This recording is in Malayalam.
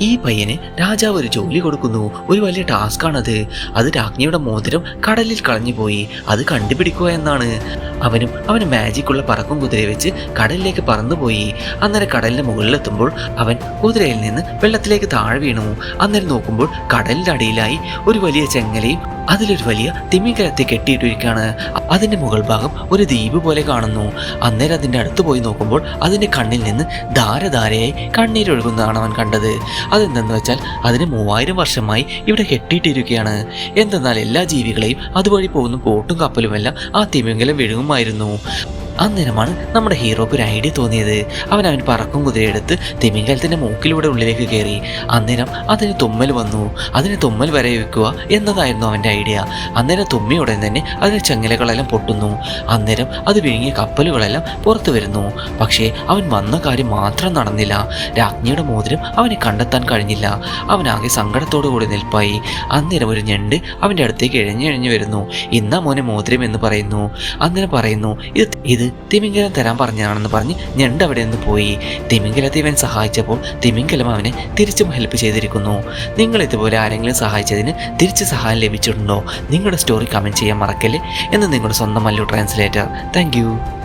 ഈ പയ്യന് രാജാവ് ഒരു ജോലി കൊടുക്കുന്നു. ഒരു വലിയ ടാസ്ക് ആണത്. അത് രാജ്ഞിയുടെ മോതിരം കടലിൽ കളഞ്ഞുപോയി അത് കണ്ടുപിടിക്കുക എന്നാണ്. അവനും അവന് മാജിക്കുള്ള പറക്കും കുതിരയെ വെച്ച് കടലിലേക്ക് പറന്നുപോയി അന്നേരം കടലിന്റെ മുകളിലെത്തുമ്പോൾ അവൻ കുതിരയിൽ നിന്ന് വെള്ളത്തിലേക്ക് താഴെ വീണു. അന്നേരം നോക്കുമ്പോൾ കടലിന്റെ അടിയിലായി ഒരു വലിയ ചെങ്ങലയും അതിലൊരു വലിയ തിമിംഗലത്തെ കെട്ടിയിട്ടിരിക്കുകയാണ്. അതിന്റെ മുകൾ ഭാഗം ഒരു ദ്വീപ് പോലെ കാണുന്നു. അന്നേരം അതിന്റെ അടുത്ത് പോയി നോക്കുമ്പോൾ അതിന്റെ കണ്ണിൽ നിന്ന് ധാരധാരയായി കണ്ണീരൊഴുകുന്നതാണ് അവൻ കണ്ടത്. അതെന്തെന്ന് വെച്ചാൽ അതിന് മൂവായിരം വർഷമായി ഇവിടെ കെട്ടിയിട്ടിരിക്കുകയാണ്. എന്തെന്നാൽ എല്ലാ ജീവികളെയും അതുവഴി പോകുന്ന ബോട്ടും കപ്പലുമെല്ലാം ആ തിമിംഗലം വിഴുങ്ങുമായിരുന്നു. അന്നേരമാണ് നമ്മുടെ ഹീറോക്ക് ഒരു ഐഡിയ തോന്നിയത്. അവൻ അവൻ പറക്കും കുതിരയെടുത്ത് തിമിംഗലത്തിന്റെ മൂക്കിലൂടെ ഉള്ളിലേക്ക് കയറി. അന്നേരം അതിന് തുമ്മൽ വന്നു. അതിന് തുമ്മൽ വരെ വെക്കുക എന്നതായിരുന്നു അവന്റെ ഐഡിയ. അന്നേരം തുമ്മി തുമ്മിയുടൻ തന്നെ അതിന് ചെങ്ങലകളെല്ലാം പൊട്ടുന്നു. അന്നേരം അത് വിഴുങ്ങിയ കപ്പലുകളെല്ലാം പുറത്തു വരുന്നു. പക്ഷേ അവൻ വന്ന കാര്യം മാത്രം നടന്നില്ല. രാജ്ഞിയുടെ മോതിരം അവനെ കണ്ടെത്താൻ കഴിഞ്ഞില്ല. അവനാകെ സങ്കടത്തോടു കൂടി നിൽപ്പായി. അന്നേരം ഒരു ഞണ്ട് അവന്റെ അടുത്തേക്ക് ഇഴഞ്ഞിഴഞ്ഞു വരുന്നു. ഇന്നാ മോനെ മോതിരം എന്ന് പറയുന്നു അന്നേരം പറയുന്നു ഇത് ഇത് തിമിംഗലം തരാൻ പറഞ്ഞതാണെന്ന് പറഞ്ഞ് ഞണ്ട് അവിടെ നിന്ന് പോയി. തിമിംഗലത്തെ ഇവൻ സഹായിച്ചപ്പോൾ തിമിംഗലം അവനെ തിരിച്ചും ഹെൽപ്പ് ചെയ്തിരിക്കുന്നു. നിങ്ങൾ ഇതുപോലെ ആരെങ്കിലും സഹായിച്ചതിന് തിരിച്ച് സഹായം ലഭിച്ചിട്ടുണ്ടോ? നിങ്ങളുടെ സ്റ്റോറി കമന്റ് ചെയ്യാൻ മറക്കല്ലേ? എന്ന് നിങ്ങളുടെ സ്വന്തം മല്ലു ട്രാൻസ്ലേറ്റർ താങ്ക്